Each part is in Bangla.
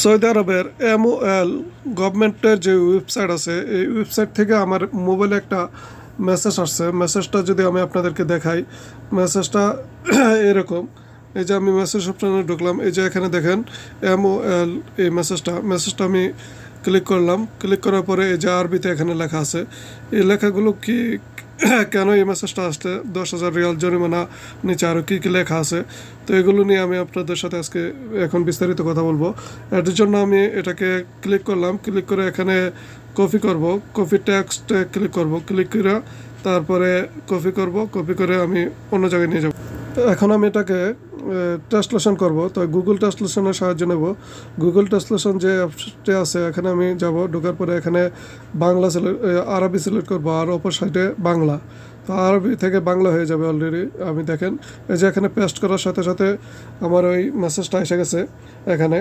সৌদি আরবের এমওএল গভর্নমেন্টের যে ওয়েবসাইট আছে, এই ওয়েবসাইট থেকে আমার মোবাইলে একটা মেসেজ আসছে। মেসেজটা যদি আমি আপনাদেরকে দেখাই, মেসেজটা এরকম। এই যে আমি মেসেজ অপশনে ঢুকলাম, এই যে এখানে দেখেন এমওএল এই মেসেজটা মেসেজটা আমি ক্লিক করলাম। ক্লিক করার পরে এই যে আরবিতে এখানে লেখা আছে। এই লেখাগুলো কি কেন এই মেসেজটা আসছে? দশ হাজার রিয়াল জরিমানা নিচে আরও কী কী লেখা আছে? তো এগুলো নিয়ে আমি আপনাদের সাথে আজকে এখন বিস্তারিত কথা বলব। এর জন্য আমি এটাকে ক্লিক করলাম। ক্লিক করে এখানে কপি করব। কপি ট্যাক্সটে ক্লিক করব। ক্লিক করে তারপরে কপি করব। কপি করে আমি অন্য জায়গায় নিয়ে যাব। এখন আমি এটাকে ট্রান্সলেশন করব। তো গুগল ট্রান্সলেশনের সাহায্য নেব। গুগল ট্রান্সলেশন যে অ্যাপসটি আছে, এখানে আমি যাব। ঢোকার পরে এখানে বাংলা সিলেক্ট আরবি সিলেক্ট করব। আর অপর সাইডে বাংলা। তো আরবি থেকে বাংলা হয়ে যাবে অলরেডি আমি দেখেন। এই যে এখানে পেস্ট করার সাথে সাথে আমার ওই মেসেজটা এসে গেছে এখানে।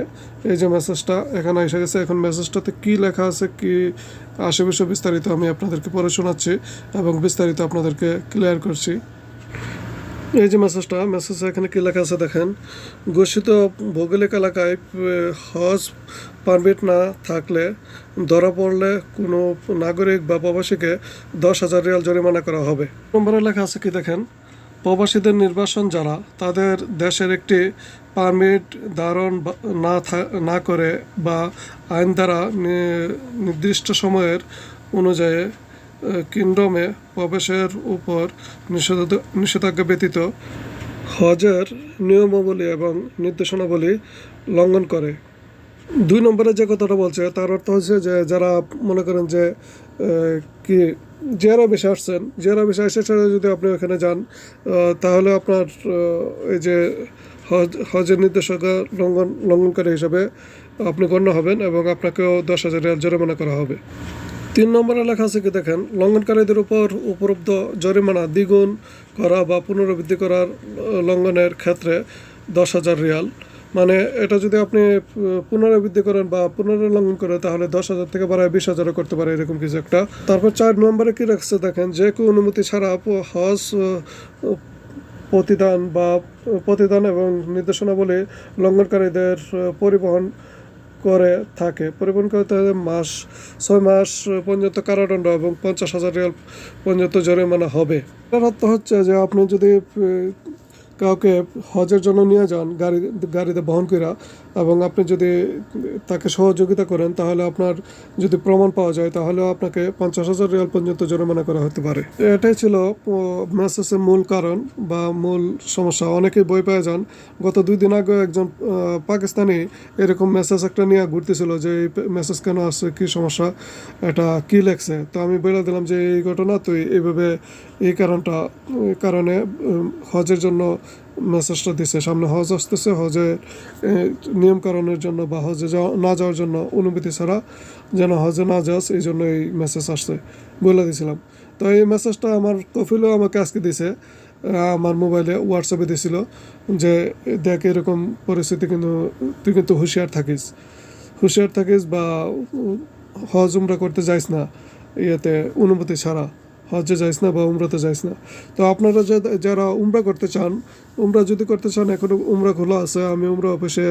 এই যে মেসেজটা এখানে এসে গেছে। এখন মেসেজটাতে কী লেখা আছে, কি আশেপাশে বিস্তারিত আমি আপনাদেরকে পড়ে শোনাচ্ছি এবং বিস্তারিত আপনাদেরকে ক্লিয়ার করছি। এই যে মেসেজটা মেসেজ এখানে কি লেখা আছে দেখেন, ঘোষিত ভৌগোলিক এলাকায় হজ পারমিট না থাকলে ধরা পড়লে কোনো নাগরিক বা প্রবাসীকে দশ হাজার রিয়াল জরিমানা করা হবে। নম্বরে লেখা আছে কি দেখেন, প্রবাসীদের নির্বাসন যারা, তাদের দেশের একটি পারমিট ধারণ না না করে বা আইন দ্বারা নির্দিষ্ট সময়ের অনুযায়ী কিংডমে প্রবেশের উপর নিষেধ- নিষেধাজ্ঞা ব্যতীত হজের নিয়মাবলী এবং নির্দেশনাবলী লঙ্ঘন করে। দুই নম্বরে যে কথাটা বলছে, তার অর্থ হচ্ছে যে যারা মনে করেন যে কি জেরা বেশি আসছেন জেরা বেশি এসে যদি আপনি ওখানে যান তাহলে আপনার এই যে হজ, হজের নির্দেশকা লঙ্ঘন, লঙ্ঘনকারী হিসাবে আপনি গণ্য হবেন এবং আপনাকেও দশ হাজার রিয়াল জরিমানা করা হবে। তিন নম্বরে লেখা আছে কি দেখেন, লঙ্ঘনকারীদের উপর উপলব্ধ জরিমানা দ্বিগুণ করা বা পুনরাবৃত্তি করার লঙ্ঘনের ক্ষেত্রে দশ হাজার রিয়াল। মানে এটা যদি আপনি পুনরাবৃত্তি করেন বা পুনর্লঙ্ঘন করেন, তাহলে দশ হাজার থেকে বাড়ায় বিশ হাজারও করতে পারে এরকম কিছু একটা। তারপর চার নম্বরে কি রাখছে দেখেন, যে কেউ অনুমতি ছাড়া হজ প্রতিদান বা প্রতিদান এবং নির্দেশনাবলী লঙ্ঘনকারীদের পরিবহন করে থাকে। পরিবহন তাদের মাস, ছয় মাস পর্যন্ত কারাদণ্ড এবং পঞ্চাশ হাজার রিয়াল পর্যন্ত জরিমানা হবে। এর অর্থ হচ্ছে যে আপনি যদি কাউকে হজের জন্য নিয়ে যান, গাড়ি, গাড়িতে বহন করা এবং আপনি যদি তাকে সহযোগিতা করেন, তাহলে আপনার যদি প্রমাণ পাওয়া যায়, তাহলে আপনাকে পঞ্চাশ হাজার রিয়াল পর্যন্ত জরিমানা করা হতে পারে। এটাই ছিল মেসেজের মূল কারণ বা মূল সমস্যা। অনেকেই বই পেয়ে যান। গত দুই দিন আগে একজন পাকিস্তানি এরকম মেসেজ একটা নিয়ে ঘুরতেছিল যে, এই মেসেজ কেন আসছে? কী সমস্যা? এটা কী লেখছে? তো আমি বলে দিলাম যে, এই ঘটনা, তুই এইভাবে এই কারণটা, কারণে হজের জন্য মেসেজটা দিছে, সামনে হজ আসতেছে হজের নিয়মকরণের জন্য বা হজে যাওয়া না যাওয়ার জন্য অনুমতি ছাড়া যেন হজে না যাস, এই জন্য এই মেসেজ আসছে, বলে দিয়েছিলাম তো এই মেসেজটা আমার কফিলও আমাকে আজকে দিছে আমার মোবাইলে, হোয়াটসঅ্যাপে দিছিল যে, দেখ এরকম পরিস্থিতি কিন্তু, তুই কিন্তু হুঁশিয়ার থাকিস। হুঁশিয়ার থাকিস বা হজ উমরা করতে যাইস না, ইয়েতে অনুমতি ছাড়া। হজে যাইস না বা উমরাতে যাইস না। তো আপনারা যারা উমরা করতে চান উমরা যদি করতে চান এখনও উমরা খোলা আছে। আমি উমরা অফিসে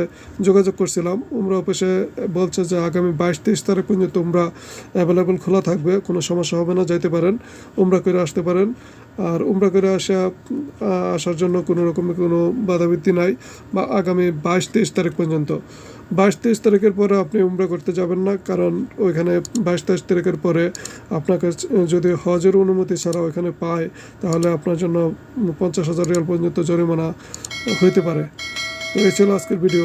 যোগাযোগ করছিলাম। উমরা অফিসে বলছে যে, আগামী বাইশ তেইশ তারিখ পর্যন্ত উমরা অ্যাভেলেবেল খোলা থাকবে। কোনো সমস্যা হবে না, যাইতে পারেন। উমরা করে আসতে পারেন। আর উমরা করে আসা আসার জন্য কোনো রকমের কোনো বাধাবিধি নাই বা আগামী বাইশ তেইশ তারিখ পর্যন্ত। বাইশ তেইশ তারিখের পরে আপনি উমরা করতে যাবেন না, কারণ ওইখানে বাইশ তেইশ তারিখের পরে আপনাকে যদি হজের অনুমতি ছাড়া ওইখানে পায়, তাহলে আপনার জন্য পঞ্চাশ হাজার রিয়াল পর্যন্ত জরিমানা হইতে পারে। তো এই ছিল আজকের ভিডিও।